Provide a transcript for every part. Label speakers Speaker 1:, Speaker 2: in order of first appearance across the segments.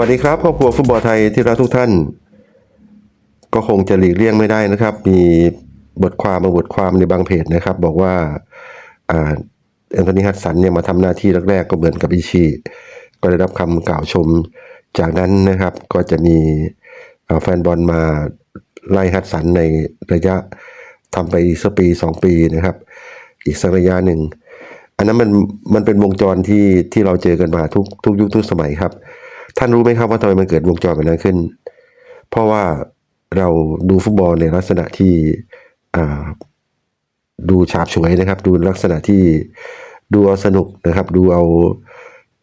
Speaker 1: วัสดีครับครอบครัวฟุตบอลไทยที่รักทุกท่าน ก็คงจะหลีกเลี่ยงไม่ได้นะครับ มีบทความบางบทความในบางเพจนะครับ บอกว่าอ่าแอนโทนีฮัตสันเนี่ยมาทำหน้าที่แรกๆก็เหมือนกับอิชิก็ได้รับคำกล่าวชมจากนั้นนะครับ ก็จะมีแฟนบอลมาไล่ฮัตสันในระยะทำไปอีกสักปีสองปีนะครับ อีกสักระยะหนึ่ง อันนั้นมันมันเป็นวงจรที่ที่เราเจอกันมาทุกทุกยุคทุกสมัยครับ ท่านรู้ไหมครับว่าทำไมมันเกิดวงจรแบบนั้นขึ้น เพราะว่าเราดูฟุตบอลในลักษณะที่ดูฉาบฉวยนะครับ ดูลักษณะที่ดูเอาสนุกนะครับ ดูเอา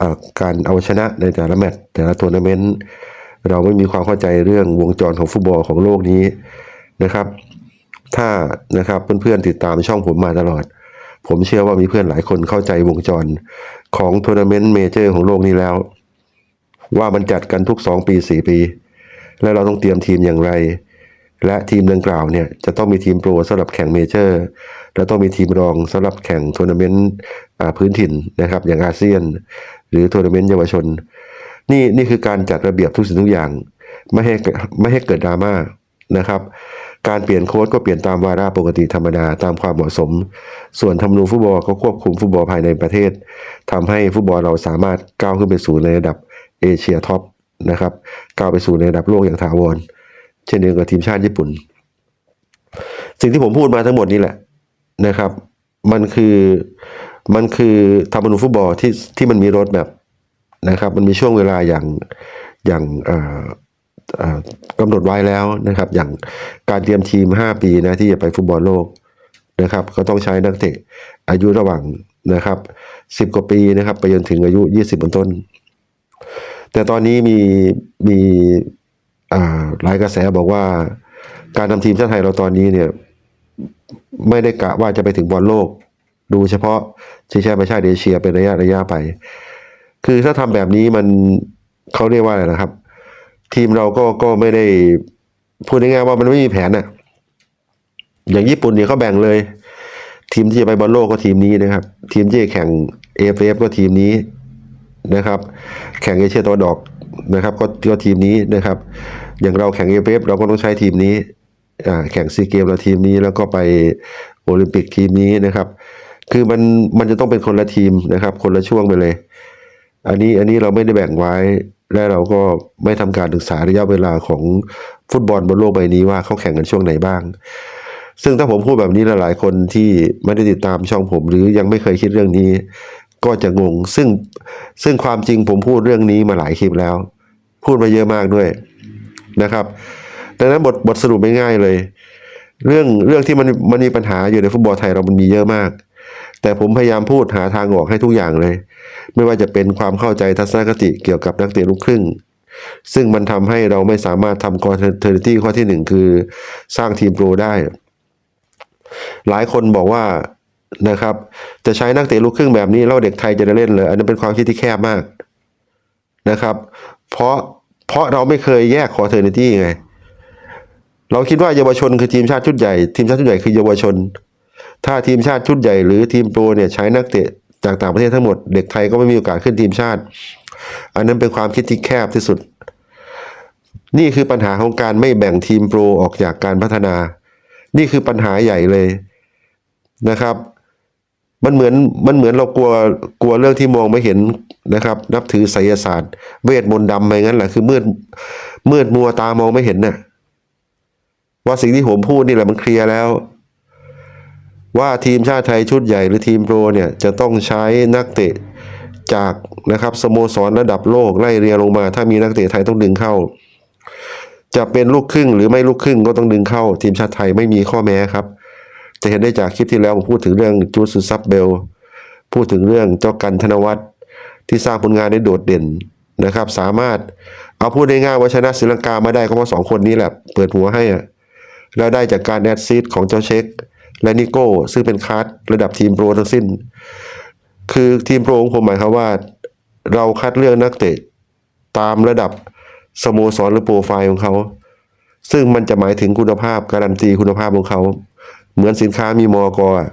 Speaker 1: อ่าการเอาชนะในแต่ละแมตช์แต่ละทัวร์นาเมนต์เราไม่มีความเข้าใจเรื่องวงจรของฟุตบอลของโลกนี้นะครับ ถ้านะครับเพื่อนๆติดตามช่องผมมาตลอด ผมเชื่อว่ามีเพื่อนหลายคนเข้าใจวงจรของทัวร์นาเมนต์เมเจอร์ของโลกนี้แล้ว ว่ามันจัดกันทุก 2 ปี 4 ปี แล้วเราต้องเตรียมทีมอย่างไร และทีมดังกล่าวเนี่ยจะต้องมีทีมโปรสำหรับแข่งเมเจอร์ แล้วต้องมีทีมรองสำหรับแข่งทัวร์นาเมนต์พื้นถิ่นนะครับ อย่างอาเซียน หรือทัวร์นาเมนต์เยาวชน นี่นี่คือการจัดระเบียบทุกสิ่งทุกอย่าง ไม่ให้ไม่ให้เกิดดราม่านะครับการเปลี่ยนโค้ดก็เปลี่ยนตามวาระปกติธรรมดาตามความเหมาะสม ส่วนธรรมนูฟุตบอลก็ควบคุมฟุตบอลภายในประเทศทำให้ฟุตบอลเราสามารถก้าวขึ้นไปสู่ในระดับ เอเชียท็อปนะครับก้าวไปสู่ในระดับโลกอย่างถาวร เช่นเดียวกับทีมชาติญี่ปุ่น สิ่งที่ผมพูดมาทั้งหมดนี้แหละนะครับ มันคือมันคือธรรมนูญฟุตบอลที่ที่มันมีรถแบบนะครับ มันมีช่วงเวลาอย่างอย่างกำหนดไว้แล้วนะครับ อย่างการเตรียมทีม 5 ปีนะที่จะไปฟุตบอลโลกนะครับก็ต้องใช้นักเตะอายุระหว่างนะครับ 10 กว่าปีนะครับ ไปจนถึงอายุ 20บนต้น แต่ตอนนี้มีมีหลายกระแสบอกว่า การทำทีมชาติไทยเราตอนนี้เนี่ย ไม่ได้กะว่าจะไปถึงบอลโลก ดูเฉพาะชิงแชมป์ประชาติเอเชียเป็นระยะระยะไป คือถ้าทำแบบนี้มันเขาเรียกว่าอะไรนะครับ ทีมเราก็ก็ไม่ได้พูดง่ายๆว่ามันไม่มีแผนน่ะอย่างญี่ปุ่นเนี่ยเขาแบ่งเลย ทีมที่จะไปบอลโลกก็ทีมนี้นะครับ ทีมที่จะแข่งเอฟเอฟก็ทีมนี้ นะครับ แข่งเอเชียตะวันออกนะครับก็ก็ทีมนี้นะครับ อย่างเราแข่งเอเอฟเราก็ต้องใช้ทีมนี้แข่งซีเกมเราทีมนี้แล้วก็ไปโอลิมปิกทีมนี้นะครับ คือมันมันจะต้องเป็นคนละทีมนะครับ คนละช่วงไปเลย อันนี้อันนี้เราไม่ได้แบ่งไว้และเราก็ไม่ทำการศึกษาระยะเวลาของฟุตบอลบนโลกใบนี้ว่าเขาแข่งกันช่วงไหนบ้าง ซึ่งถ้าผมพูดแบบนี้หลายๆคนที่ไม่ได้ติดตามช่องผม หรือยังไม่เคยคิดเรื่องนี้ ก็จะงง ซึ่งซึ่งความจริงผมพูดเรื่องนี้มาหลายคลิปแล้ว พูดมาเยอะมากด้วยนะครับดังนั้นบทบทสรุปง่ายๆเลย เรื่องเรื่องที่มันมันมีปัญหาอยู่ในฟุตบอลไทยเรามันมีเยอะมาก แต่ผมพยายามพูดหาทางออกให้ทุกอย่างเลย ไม่ว่าจะเป็นความเข้าใจทัศนคติเกี่ยวกับนักเตะลูกครึ่ง ซึ่งมันทำให้เราไม่สามารถทำคอนเทนตี้ข้อที่หนึ่งคือสร้างทีมโปรได้ หลายคนบอกว่า นะครับจะใช้นักเตะลูกครึ่งแบบนี้แล้วเด็กไทยจะได้เล่นเลยอันนั้นเป็นความคิดที่แคบมากนะครับ เพราะเพราะเราไม่เคยแยกคอเทอร์เนตี้ไง เราคิดว่าเยาวชนคือทีมชาติชุดใหญ่ ทีมชาติชุดใหญ่คือเยาวชน ถ้าทีมชาติชุดใหญ่หรือทีมโปรเนี่ยใช้นักเตะจากต่างประเทศทั้งหมดเด็กไทยก็ไม่มีโอกาสขึ้นทีมชาติ อันนั้นเป็นความคิดที่แคบที่สุด นี่คือปัญหาของการไม่แบ่งทีมโปรออกจากการพัฒนา นี่คือปัญหาใหญ่เลยนะครับ มันเหมือนมันเหมือนเรากลัวกลัวเรื่องที่มองไม่เห็นนะครับ นับถือไสยศาสตร์ เวทมนต์ดำอะไปงั้นแหละคือมืดมืดมัวตามองไม่เห็นน่ะว่าสิ่งที่ผมพูดนี่แหละมันเคลียร์แล้ว ว่าทีมชาติไทยชุดใหญ่หรือทีมโปรเนี่ยจะต้องใช้นักเตะจากนะครับสโมสรระดับโลกไล่เรียงลงมา ถ้ามีนักเตะไทยต้องดึงเข้า จะเป็นลูกครึ่งหรือไม่ลูกครึ่งก็ต้องดึงเข้า ทีมชาติไทยไม่มีข้อแม้ครับ จะเห็นได้จากคลิปที่แล้วผมพูดถึงเรื่องจูสุซับเบล พูดถึงเรื่องเจ้ากันธนวัฒน์ที่สร้างผลงานได้โดดเด่นนะครับ สามารถเอาพูดง่ายๆว่าชนะศรีลังกามาได้ก็เพราะสองคนนี้แหละ เปิดหัวให้อะแล้วได้จากการแอดซีดของเจ้าเช็ค และนิโก้ ซึ่งเป็นคาร์ดระดับทีมโปรทั้งสิ้น คือทีมโปรของผมหมายความว่า เราคัดเลือกนักเตะตามระดับสโมสรหรือโปรไฟล์ของเขา ซึ่งมันจะหมายถึงคุณภาพการันตีคุณภาพของเขา เหมือนสินค้ามีมอกอะ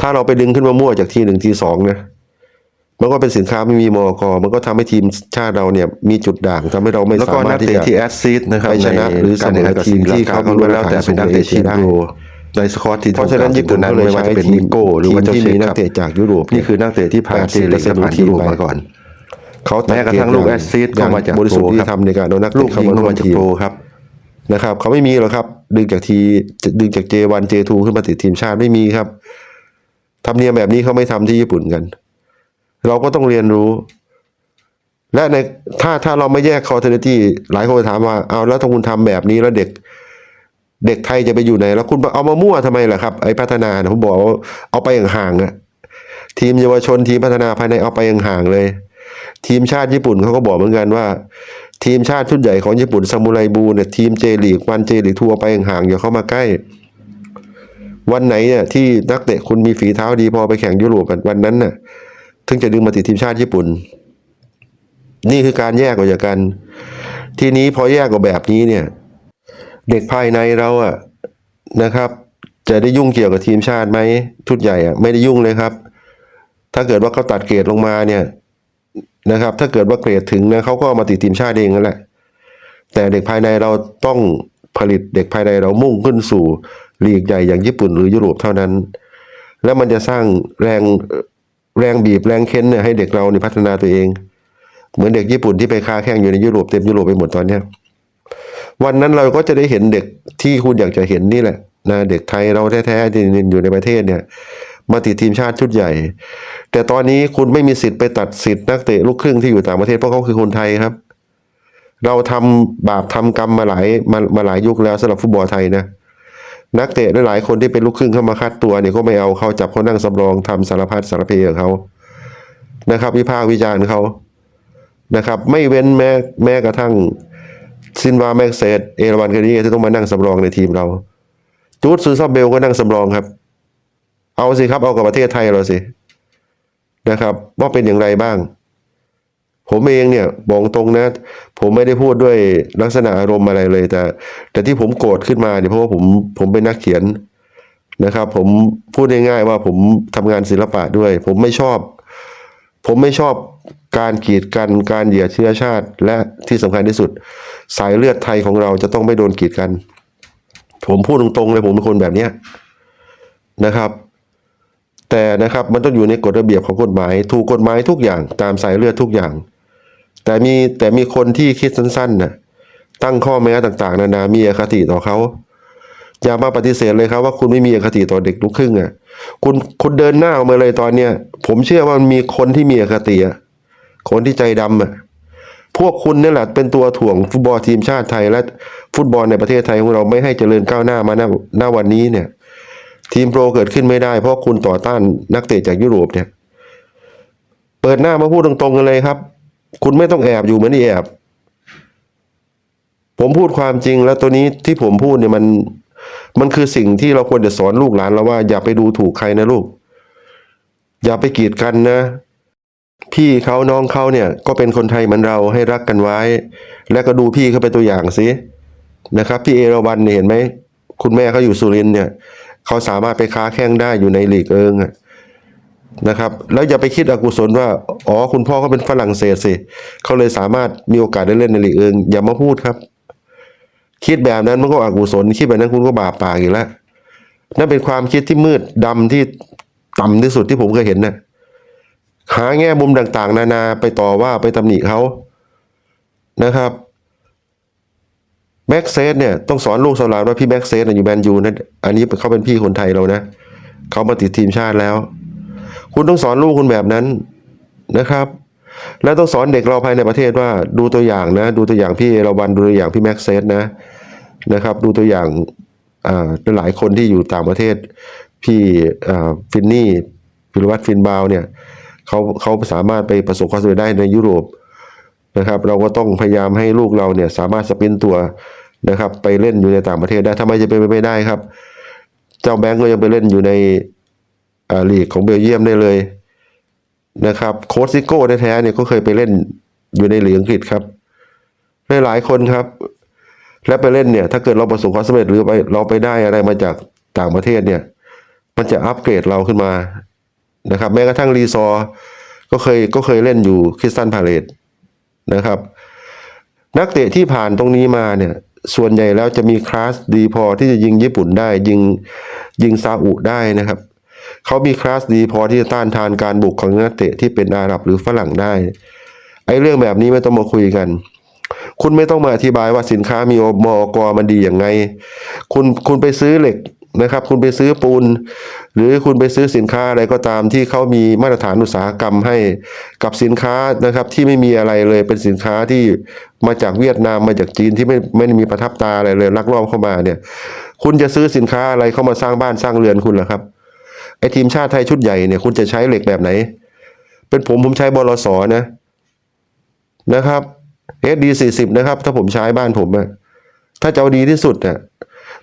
Speaker 1: ถ้าเราไปดึงขึ้นมามั่วจากทีหนึ่งทีสองนะมันก็เป็นสินค้าไม่มีมอกมันก็ทำให้ทีมชาติเราเนี่ยมีจุดด่างทำให้เราไม่
Speaker 2: แล้วก็
Speaker 1: สามารถที่จะ
Speaker 2: นักเตะที่แอสซิสต์นะครับ
Speaker 1: ไปชนะ
Speaker 2: ใน
Speaker 1: หรือเสมอกับทีมที่เขา
Speaker 2: การแข่งขัน
Speaker 1: ดูแล้วแต่เป็นนักเตะทีม
Speaker 2: ได้
Speaker 1: โปร
Speaker 2: ในสกอตที่
Speaker 1: เพราะฉะนั้นญี่ปุ่น
Speaker 2: นั้น
Speaker 1: ก็เลย
Speaker 2: ไม่ว่า
Speaker 1: ใช้
Speaker 2: จะเป็น
Speaker 1: ที
Speaker 2: นิ
Speaker 1: ม
Speaker 2: โก้หรือว่า
Speaker 1: ที
Speaker 2: เจ้าม
Speaker 1: ที่
Speaker 2: เช
Speaker 1: มี
Speaker 2: ฟ
Speaker 1: นัก
Speaker 2: ครับ
Speaker 1: เตะจากยุโรป
Speaker 2: นี่คือนักเตะที่ผ่านซีรีส์และผ่านยุโรปมาก่อน
Speaker 1: เขาตัด
Speaker 2: แม้กระทั่งลูกแอสซิสต์ก็มาจาก
Speaker 1: บริสุทธิ์
Speaker 2: โปร
Speaker 1: ที่
Speaker 2: ครับ
Speaker 1: ทำในการเอานัก
Speaker 2: ลู
Speaker 1: เตะ
Speaker 2: ก
Speaker 1: เข้า
Speaker 2: ยิง
Speaker 1: มา
Speaker 2: ก็
Speaker 1: ร่วม
Speaker 2: มาจาก
Speaker 1: ทีม
Speaker 2: โปรครับ
Speaker 1: นะครับเขาไม่มีหรอกครับ ดึงจากทีดึงจาก J1 J2 ขึ้นมาติดทีมชาติไม่มีครับทำเนียมแบบนี้เขาไม่ทำที่ญี่ปุ่นกัน เราก็ต้องเรียนรู้ และในถ้าถ้าเราไม่แยกคอเทนตี้หลายคนถามว่าเอาแล้วถ้าคุณทำแบบนี้แล้วเด็ก เด็กไทยจะไปอยู่ไหน แล้วคุณเอามามั่วทำไมล่ะครับไอ้พัฒนาผมบอกว่าเอาไปอย่างห่างๆอะทีมเยาวชนทีมพัฒนาภายในเอาไปอย่างห่างเลย ทีมชาติญี่ปุ่นเขาก็บอกเหมือนกันว่า ทีมชาติชุดใหญ่ของญี่ปุ่นซามูไรบูเนี่ยทีมเจลีกวันเจลีกทัวร์ไปห่างๆอย่าเข้ามาใกล้ วันไหนเนี่ยที่นักเตะคุณมีฝีเท้าดีพอไปแข่งยุโรปกันวันนั้นน่ะถึงจะดึงมาติดทีมชาติญี่ปุ่น นี่คือการแยกออกจากกัน ทีนี้พอแยกออกแบบนี้เนี่ย เด็กภายในเราอะนะครับ จะได้ยุ่งเกี่ยวกับทีมชาติไหมชุดใหญ่อะไม่ได้ยุ่งเลยครับ ถ้าเกิดว่าเขาตัดเกรดลงมาเนี่ย นะครับ ถ้าเกิดว่าเกรดถึงนะเขาก็ามาติดทีมชาติเองนั่นแหละ แต่เด็กภายในเราต้องผลิตเด็กภายในเรามุ่งขึ้นสู่ลีกใหญ่อย่างญี่ปุ่นหรือยุโรปเท่านั้น แล้วมันจะสร้างแรงแรงบีบแรงเค้นเนี่ยให้เด็กเราเนี่พัฒนาตัวเอง เหมือนเด็กญี่ปุ่นที่ไปค้าแข่งอยู่ในยุโรปเต็มยุโรปไปหมดตอนเนี้ยวันนั้นเราก็จะได้เห็นเด็กที่คุณอยากจะเห็นนี่แหละนะเด็กไทยเราแท้ๆที่อยู่ในประเทศเนี่ย มาติดทีมชาติชุดใหญ่ แต่ตอนนี้คุณไม่มีสิทธิ์ไปตัดสิทธิ์นักเตะลูกครึ่งที่อยู่ต่างประเทศเพราะเขาคือคนไทยครับ เราทำบาปทำกรรมมาหลายมามาหลายยุคแล้วสำหรับฟุตบอลไทยนะนักเตะหลายคนที่เป็นลูกครึ่งเข้ามาคัดตัวเนี่ยก็ไม่เอาเขาจับเขานั่งสำรองทำสารพัดสารเพกับเขานะครับ วิพากษ์วิจารณ์เขานะครับ ไม่เว้นแม้แม้กระทั่งซินวาแม็กเซตเอราวันคดีที่ต้องมานั่งสำรองในทีมเราจูดซูซอบเบลก็นั่งสำรองครับ เอาสิครับเอากับประเทศไทยเราสินะครับว่าเป็นอย่างไรบ้าง ผมเองเนี่ยบอกตรงนะ ผมไม่ได้พูดด้วยลักษณะอารมณ์อะไรเลยแต่ แต่ที่ผมโกรธขึ้นมาเนี่ยเพราะว่าผมผมเป็นนักเขียนนะครับ ผมพูดง่ายๆว่าผมทำงานศิลปะด้วย ผมไม่ชอบ ผมไม่ชอบการกีดกันการเหยียดเชื้อชาติ และที่สำคัญที่สุด สายเลือดไทยของเราจะต้องไม่โดนกีดกัน ผมพูดตรงๆเลยผมเป็นคนแบบเนี้ยนะครับ แต่นะครับมันต้องอยู่ในกฎระเบียบของกฎหมาย ถูกกฎหมายทุกอย่างตามสายเลือดทุกอย่าง แต่มีแต่มีคนที่คิดสั้นๆน่ะตั้งข้อแม้ต่างๆ นานามีอคติต่อเขาอย่ามาปฏิเสธเลยครับว่าคุณไม่มีอคติต่อเด็กลูกครึ่งอะคุณคุณเดินหน้าออกมาเลยตอนเนี้ยผมเชื่อว่ามันมีคนที่มีอคติอะคนที่ใจดำอะพวกคุณนี่แหละเป็นตัวถ่วงฟุตบอลทีมชาติไทยและฟุตบอลในประเทศไทยของเราไม่ให้เจริญก้าวหน้ามาณณวันนี้เนี่ย ทีมโปรเกิดขึ้นไม่ได้ เพราะคุณต่อต้านนักเตะจากยุโรปเนี่ย เปิดหน้ามาพูดตรงๆกันเลยครับ คุณไม่ต้องแอบอยู่เหมือนที่แอบ ผมพูดความจริงแล้วตัวนี้ที่ผมพูดเนี่ยมันมันคือสิ่งที่เราควรจะสอนลูกหลานเราว่า อย่าไปดูถูกใครนะลูก อย่าไปกีดกันนะ พี่เขาน้องเขาเนี่ย ก็เป็นคนไทยเหมือนเราให้รักกันไว้ และก็ดูพี่เขาเป็นตัวอย่างสินะครับ พี่เอราวันเนี่ยเห็นไหม คุณแม่เขาอยู่สุรินทร์เนี่ย เขาสามารถไปค้าแข่งได้อยู่ในลีกเอิงนะครับ แล้วอย่าไปคิดอกุศลว่า อ๋อ คุณพ่อเขาเป็นฝรั่งเศสสิเขาเลยสามารถมีโอกาสได้เล่นในลีกเอิง อย่ามาพูดครับ คิดแบบนั้นมันก็อกุศลคิดแบบนั้นคุณก็บาปปากอีกแล้วนั่นเป็นความคิดที่มืดดำที่ต่ำที่สุดที่ผมเคยเห็นน่ะหาแง่มุมต่างๆ นานาไปต่อว่าไปตำหนิเขานะครับ แบ็กเซสเนี่ยต้องสอนลูกสอนหลานว่าพี่แบ็กเซสอยู่แมนยูนะอันนี้เขาเป็นพี่คนไทยเรานะเขามาติดทีมชาติแล้ว คุณต้องสอนลูกคุณแบบนั้นนะครับ แล้วต้องสอนเด็กเราภายในประเทศว่าดูตัวอย่างนะ ดูตัวอย่างพี่เอราวันดูตัวอย่างพี่แม็กเซสนะนะครับ ดูตัวอย่างอ่าหลายคนที่อยู่ต่างประเทศ พี่ฟินนี่พิรวัตรฟินบาวเนี่ยเขาเขาสามารถไปประสบความสำเร็จได้ในยุโรป นะครับ เราก็ต้องพยายามให้ลูกเราเนี่ยสามารถสปินตัวนะครับ ไปเล่นอยู่ในต่างประเทศได้ทำไมจะเป็นไปไม่ได้ครับ เจ้าแบงก์ก็ยังไปเล่นอยู่ในอ่าลีกของเบลเยียมได้เลยนะครับโค้ชซิโก้แท้ๆเนี่ยก็เคยไปเล่นอยู่ในลีกอังกฤษครับหลายๆคนครับ และไปเล่นเนี่ย ถ้าเกิดเราประสบความสำเร็จหรือไปเราไปได้อะไรมาจากต่างประเทศเนี่ย มันจะอัปเกรดเราขึ้นมานะครับ แม้กระทั่งรีซอก็ก็เคยก็เคยเล่นอยู่คริสตันพาเลต นะครับ นักเตะที่ผ่านตรงนี้มาเนี่ยส่วนใหญ่แล้วจะมีคลาสดีพอที่จะยิงญี่ปุ่นได้ ยิงยิงซาอุได้นะครับ เขามีคลาสดีพอที่จะต้านทานการบุกของนักเตะที่เป็นอาหรับหรือฝรั่งได้ ไอ้เรื่องแบบนี้ไม่ต้องมาคุยกัน คุณไม่ต้องมาอธิบายว่าสินค้ามีมอกมันดีอย่างไง คุณคุณไปซื้อเหล็ก นะครับ คุณไปซื้อปูน หรือคุณไปซื้อสินค้าอะไรก็ตามที่เขามีมาตรฐานอุตสาหกรรมให้กับสินค้านะครับที่ไม่มีอะไรเลยเป็นสินค้าที่มาจากเวียดนามมาจากจีนที่ไม่ไม่ได้มีประทับตาอะไรเลยลักลอบเข้ามาเนี่ย คุณจะซื้อสินค้าอะไรเข้ามาสร้างบ้านสร้างเรือนคุณเหรอครับไอทีมชาติไทยชุดใหญ่เนี่ยคุณจะใช้เหล็กแบบไหน เป็นผมผมใช้บลสนะนะครับ SD สี่สิบนะครับ ถ้าผมใช้บ้านผมอะถ้าจะเอาดีที่สุดเนี่ย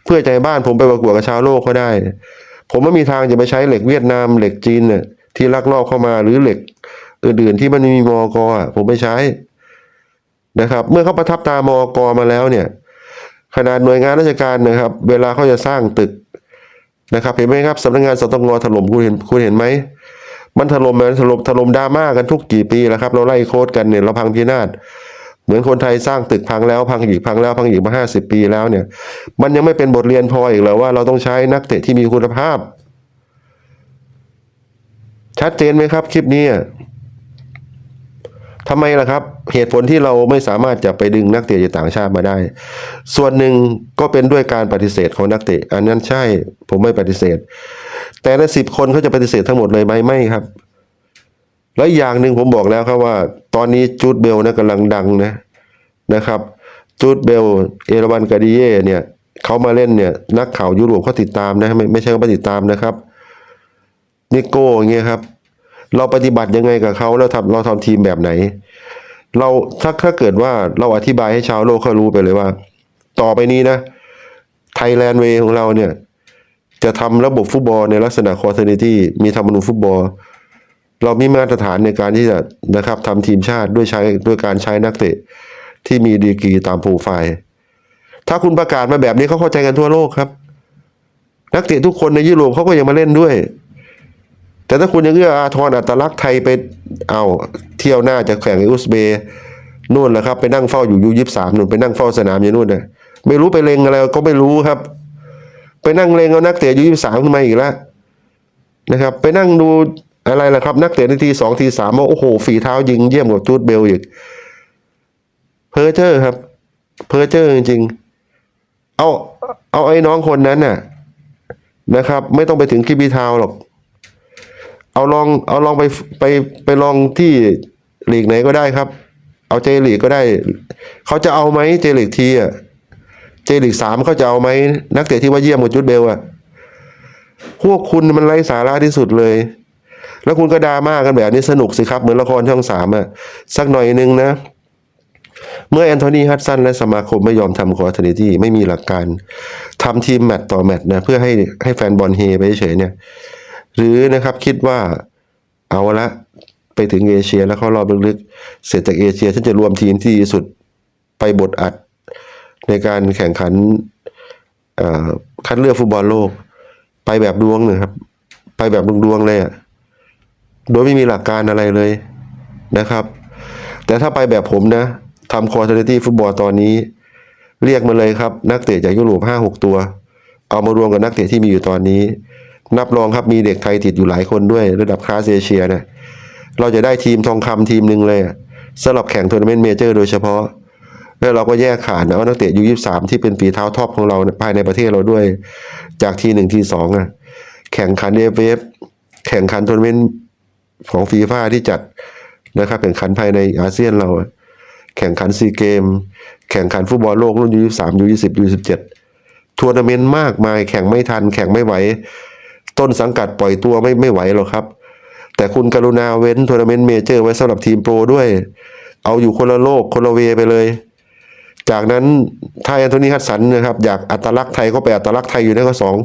Speaker 1: เพื่อใจบ้านผมไปประกวดกับชาวโลกเขาได้ ผมไม่มีทางจะไปใช้เหล็กเวียดนามเหล็กจีนเนี่ยที่ลักลอบเข้ามาหรือเหล็กอื่นๆที่มันมีมอกอะผมไม่ใช้นะครับ เมื่อเขาประทับตามอกมาแล้วเนี่ยขนาดหน่วยงานราชการนะครับ เวลาเขาจะสร้างตึกนะครับ เห็นไหมครับสำนักงานสตงถล่มคุณเห็นคุณเห็นไหมมันถล่มมันถล่มถล่มดราม่ากันทุกกี่ปีแล้วครับ เราไล่โค้ดกันเนี่ยเราพังพินาศ มือนคนไทยสร้างตึกพังแล้วพังอีกพังแล้วพังอีกมาห้าสิบปีแล้วเนี่ย มันยังไม่เป็นบทเรียนพออีกเหรอว่าเราต้องใช้นักเตะที่มีคุณภาพ ชัดเจนไหมครับ คลิปนี้ทำไมล่ะครับ เหตุผลที่เราไม่สามารถจะไปดึงนักเตะจากต่างชาติมาได้ ส่วนหนึ่งก็เป็นด้วยการปฏิเสธของนักเตะ อันนั้นใช่ ผมไม่ปฏิเสธ แต่ในสิบคนเขาจะปฏิเสธทั้งหมดเลยไหมไม่ครับ แล้วอีกอย่างหนึ่งผมบอกแล้วครับว่า ตอนนี้จูดเบลนะกำลังดังนะนะครับจูดเบลเอราวันกาดิเย่เนี่ยเขามาเล่นเนี่ยนักข่าวยุโรปเขาติดตามนะไม่ไม่ใช่เขาไม่ติดตามนะครับนิโก้เงี้ยครับ เราปฏิบัติยังไงกับเขาแล้วทำเราทำทีมแบบไหน เราถ้าถ้าเกิดว่าเราอธิบายให้ชาวโลกเขารู้ไปเลยว่า ต่อไปนี้นะไทยแลนด์เวของเราเนี่ยจะทำระบบฟุตบอลในลักษณะคอร์เทนิตี้มีธรรมนูญฟุตบอล เรามีมาตรฐานในการที่จะนะครับทำทีมชาติด้วยใช้ด้วยการใช้นักเตะที่มีดีกรีตามโปรไฟล์ ถ้าคุณประกาศมาแบบนี้เขาเข้าใจกันทั่วโลกครับ นักเตะทุกคนในยุโรปเขาก็ยังมาเล่นด้วย แต่ถ้าคุณยังเอื้ออาทรอัตลักษณ์ไทยไปเอาเที่ยวหน้าจะแข่งในอุซเบย์นู่นแหละครับ ไปนั่งเฝ้าอยู่ยูยี่สามนู่นไปนั่งเฝ้าสนามอยู่นู่นนะไม่รู้ไปเลงอะไรก็ไม่รู้ครับ ไปนั่งเลงเอานักเตะยูยี่สามขึ้นมาอีกแล้วนะครับ ไปนั่งดู อะไรล่ะครับ นักเตะในทีสองทีสามว่าโอ้โห ฝีเท้ายิงเยี่ยมกว่าจูดเบลอีก เพอร์เจอร์ครับ เพอร์เจอร์จริงๆ เอาเอาไอ้น้องคนนั้นน่ะ นะครับ ไม่ต้องไปถึงคิบีทาวหรอก เอาลองเอาลองไปไปไปลองที่ลีกไหนก็ได้ครับ เอาเจลีกก็ได้ เขาจะเอาไหมเจลีกทีอะเจลีกสามเขาจะเอาไหมนักเตะที่ว่าเยี่ยมกว่าจุดเบลอะพวกคุณมันไร้สาระที่สุดเลย แล้วคุณก็ดราม่ากันแบบนี้สนุกสิครับ เหมือนละครช่องสามอะสักหน่อยนึงนะ เมื่อแอนโทนีฮัตสันและสมาคมไม่ยอมทำคอร์เทนิตี้ไม่มีหลักการทำทีมแมตต์ต่อแมตต์นะ เพื่อให้ให้แฟนบอลเฮไปเฉยเนี่ย หรือนะครับคิดว่าเอาละไปถึงเอเชียแล้วเข้ารอบลึกๆ เสร็จจากเอเชียฉันจะรวมทีมที่ดีสุดไปบทอัดในการแข่งขันคัดเลือกฟุตบอลโลก ไปแบบดวงนะครับ ไปแบบดวงๆเลยอะ โดยไม่มีหลักการอะไรเลยนะครับ แต่ถ้าไปแบบผมนะทำคอร์เทนตี้ฟุตบอลตอนนี้ เรียกมาเลยครับ นักเตะจากยุโรปห้าหกตัว เอามารวมกับนักเตะที่มีอยู่ตอนนี้ นับรองครับมีเด็กไทยติดอยู่หลายคนด้วย ระดับคลาสเอเชียนะเราจะได้ทีมทองคำทีมหนึ่งเลยสำหรับแข่งทัวร์นาเมนต์เมเจอร์โดยเฉพาะ แล้วเราก็แยกขาดนะว่านักเตะยูยี่สามที่เป็นฝีเท้าท็อปของเราภายในประเทศเราด้วย จากทีหนึ่งทีสองอะแข่งขันเอฟเอฟแข่งขันทัวร์นาเมนต์ ของฟีฟ่าที่จัดนะครับแข่งขันภายในอาเซียนเรา แข่งขันซีเกม แข่งขันฟุตบอลโลกรุ่นยูยี่สามยูยี่สิบยูสิบเจ็ดทัวร์นาเมนต์มากมาย แข่งไม่ทัน แข่งไม่ไหว ต้นสังกัดปล่อยตัวไม่ไม่ไหวหรอกครับ แต่คุณกรุณาเว้นทัวร์นาเมนต์เมเจอร์ไว้สำหรับทีมโปรด้วย เอาอยู่คนละโลกคนละเวไปเลย จากนั้นถ้าแอนโทนีฮัตสันนะครับอยากอัตลักษณ์ไทยก็ไปอัตลักษณ์ไทยอยู่ในข้อสอง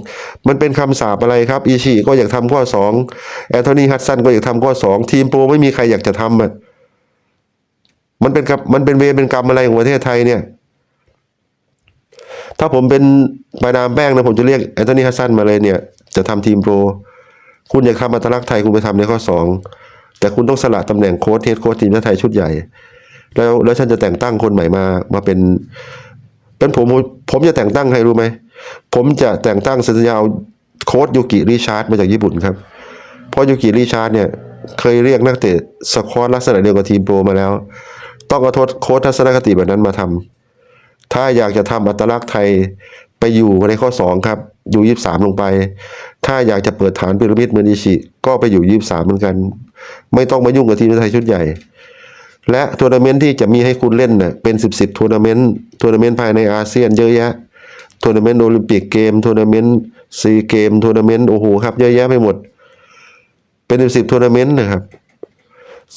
Speaker 1: มันเป็นคำสาปอะไรครับอีชีก็อยากทำข้อสองแอนโทนีฮัตสันก็อยากทำข้อสองทีมโปรไม่มีใครอยากจะทำอะมันเป็นกับมันเป็นเวรเป็นกรรมอะไรของประเทศไทยเนี่ย ถ้าผมเป็นปาดามแป้งนะผมจะเรียกแอนโทนีฮัตสันมาเลยเนี่ย จะทำทีมโปรคุณอยากทำอัตลักษณ์ไทยคุณไปทำในข้อสองแต่คุณต้องสละตำแหน่งโค้ชเทสโค้ชทีมชาติไทยชุดใหญ่ แล้วแล้วฉันจะแต่งตั้งคนใหม่มามาเป็น เป็นผมผมจะแต่งตั้งใครรู้ไหม ผมจะแต่งตั้งสัญญาอโค้ชยูกิริชาร์ดมาจากญี่ปุ่นครับ เพราะยูกิริชาร์ดเนี่ยเคยเรียกนักเตะสควอตลักษณะเดียวกับทีมโปรมาแล้ว ต้องเอาโทษโค้ชทัศนคติแบบนั้นมาทำถ้าอยากจะทำอัตลักษณ์ไทยไปอยู่ในข้อ 2 ครับ อยู่ยี่สามลงไป ถ้าอยากจะเปิดฐานพีระมิดเหมือนอิชิ ก็ไปอยู่ยี่สามเหมือนกัน ไม่ต้องมายุ่งกับทีมไทยชุดใหญ่ และทัวร์นาเมนต์ที่จะมีให้คุณเล่นเน่ะเป็นสิบสิบทัวร์นาเมนต์ทัวร์นาเมนต์ภายในอาเซียนเยอะแยะทัวร์นาเมนต์โอลิมปิกเกมทัวร์นาเมนต์ซีเกมทัวร์นาเมนต์โอ้โหครับเยอะแยะไปหมด เป็นสิบสิบทัวร์นาเมนต์นะครับ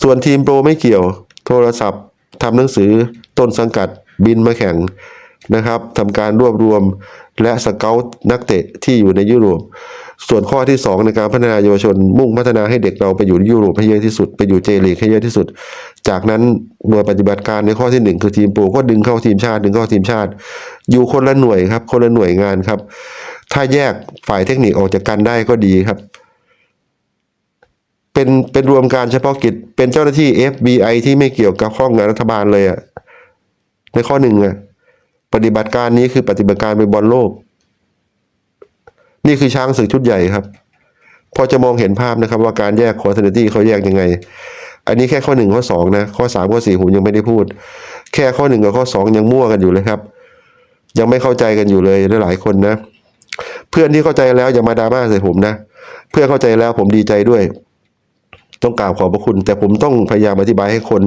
Speaker 1: ส่วนทีมโปรไม่เกี่ยว โทรศัพท์ทำหนังสือต้นสังกัดบินมาแข่งนะครับทำการรวบรวมและสเกลนักเตะที่อยู่ในยุโรป ส่วนข้อที่ 2 ในการพัฒนาเยาวชน มุ่งพัฒนาให้เด็กเราไปอยู่ยุโรปให้เยอะที่สุด ไปอยู่เจลีกให้เยอะที่สุด จากนั้นหน่วยปฏิบัติการในข้อที่ 1 คือทีมปรก็ดึงเข้าทีมชาติดึงเข้าทีมชาติ อยู่คนละหน่วยครับ คนละหน่วยงานครับ ถ้าแยกฝ่ายเทคนิคออกจากกันได้ก็ดีครับ เป็นเป็นรวมการเฉพาะกิจ เป็นเจ้าหน้าที่ FBI ที่ไม่เกี่ยวกับข้องงานรัฐบาลเลยอะในข้อหนึ่งอะปฏิบัติการนี้คือปฏิบัติการไปบอลโลก นี่คือช้างศึกชุดใหญ่ครับ พอจะมองเห็นภาพนะครับว่าการแยกคอร์เทนตี้เขาแยกยังไง อันนี้แค่ข้อหนึ่งข้อสองนะ ข้อสามข้อสี่ผมยังไม่ได้พูด แค่ข้อหนึ่งกับข้อสองยังมั่วกันอยู่เลยครับ ยังไม่เข้าใจกันอยู่เลยหลายคนนะ เพื่อนที่เข้าใจแล้วอย่ามาดราม่าใส่ผมนะ เพื่อนเข้าใจแล้วผมดีใจด้วย ต้องกราบขอบพระคุณ แต่ผมต้องพยายามอธิบายให้คน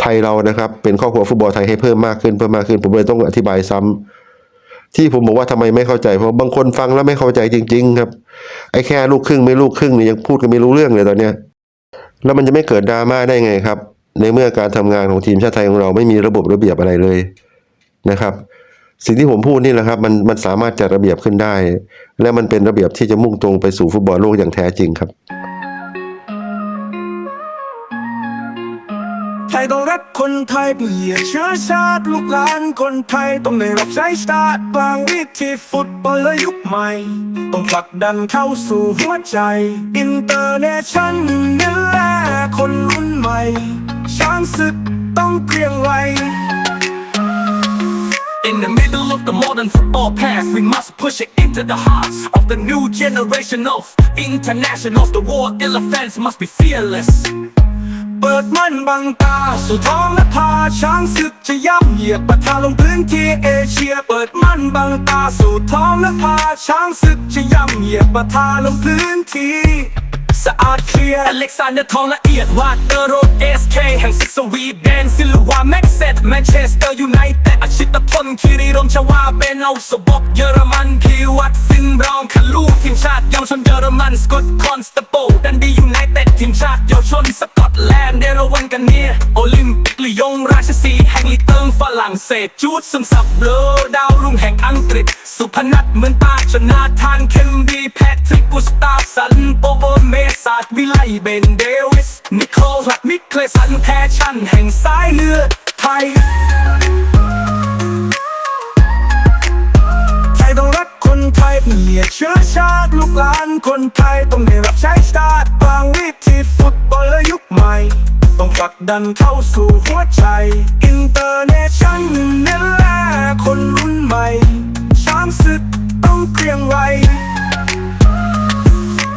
Speaker 1: ไทยเรานะครับ เป็นครอบครัวฟุตบอลไทยให้เพิ่มมากขึ้นเพิ่มมากขึ้น ผมเลยต้องอธิบายซ้ำ ที่ผมบอกว่าทำไมไม่เข้าใจเพราะบางคนฟังแล้วไม่เข้าใจจริง ๆ ครับ ไอ้แค่ลูกครึ่งไม่ลูกครึ่งเนี่ยยังพูดกันไม่รู้เรื่องเลยตอนเนี้ยแล้วมันจะไม่เกิดดราม่าได้ไงครับ ในเมื่อการทำงานของทีมชาติไทยของเราไม่มีระบบระเบียบอะไรเลยนะครับ สิ่งที่ผมพูดนี่แหละครับ มันมันสามารถจัดระเบียบขึ้นได้ และมันเป็นระเบียบที่จะมุ่งตรงไปสู่ฟุตบอลโลกอย่างแท้จริงครับ
Speaker 3: ยต้องรักคนไทยเพื่อเชื้อชาติลูกหลานคนไทยต้องได้รับใช้ชาติบางวิธีฟุตบอลและยุคใหม่ ต้องผลักดันเข้าสู่หัวใจอินเตอร์เนชั่นนี่แหละคนรุ่นใหม่ ช้างศึกต้องเกรียงไกร In the middle of the modern football past, we must push it into the hearts of the new generation of internationals. The war elephants must be fearless. เปิดมันบังตา สู่ท้องและพาช้างศึกจะย่ำเหยียบปะทาลงพื้นที่เอเชีย เปิดมันบังตา สู่ท้องและพาช้างศึกจะย่ำเหยียบปะทาลงพื้นที่ สะอาดเคลียร์อเล็กซานเดอร์ทองละเอียดวาดเตอร์โรดเอสเคแห่งซิกสวีเดนซิลวาแม็กเซตแมนเชสเตอร์ยูไนเต็ดอาชิตพลคีรีรมชวาเบนเอาสบอกเยอรมันพีวัตฟินบรองคาลูทีมชาติเยาวชนเยอรมันสกอตคอนสเตโปดันดียูไนเต็ดทีมชาติเยาวชนสกอตแลนด์เดรวันกันเนียโอลิมปิกลียงราชสีแห่งลีเติงฝรั่งเศสจูดซึมซับเบลอดาวรุ่งแห่งอังกฤษ สุพนัทเหมือนตาชนาทานเคมดีแพทริกกุส ตาสันโปโบเมสาดวิไลเบนเดวิส นิโคลัดมิเคลสันแพชชั่นแห่งสายเลือดไทยไทยต้องรักคนไทยเพื่อเชื้อชาติลูกหลานคนไทยต้องได้รับใช้ชาติบางวิธีฟุตบอลและยุคใหม่ ต้องผลักดันเข้าสู่หัวใจ อินเตอร์เนชั่นนี่แลคนรุ่นใหม่ ช้างศึกต้องเกรียงไกร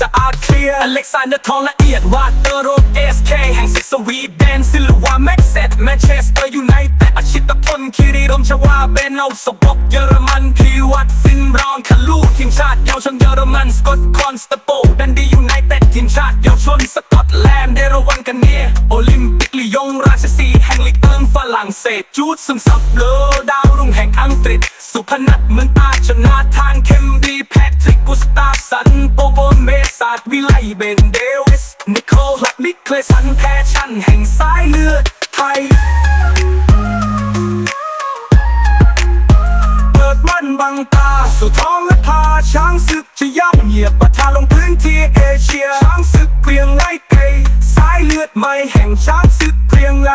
Speaker 3: สะอาดเคลียร์อเล็กซานเดอร์ทองละเอียดวาดเตอร์โรดเอสเคแห่งซิกสวีเดนซิลวาแม็กเซตแมนเชสเตอร์ยูไนเต็ดอาชิตพลคีรีรมชวาเบนเอาสบอกเยอรมันพีวัตฟินรองคาลูทีมชาติเยาวชนเยอรมันสกอตคอนสเตโปดันดียูไนเต็ดทีมชาติเยาวชนสกอตแลนด์เดรวันกันเนียโอลิมปิกลียงราชสีแห่งลีกเอิงฝรั่งเศสจูดซึมซับเลอดาวรุ่งแห่งอังกฤษ สุพนัทเมืองตาชนะทางเคมดีแพทริกกูสตาสันโปโบเมสาดวิไลเบนเดวิส นิโคลักลิเคลสันแพชันแห่งสายเลือดไทย เปิดมัน
Speaker 4: บังตาสู่ท้องและพาช้างศึกจะย่ำเหยียบปะทะลงพื้นที่เอเชีย ช้างศึกเกรียงไล่ไกสายเลือดใหม่แห่งช้างศึกเกรียงไล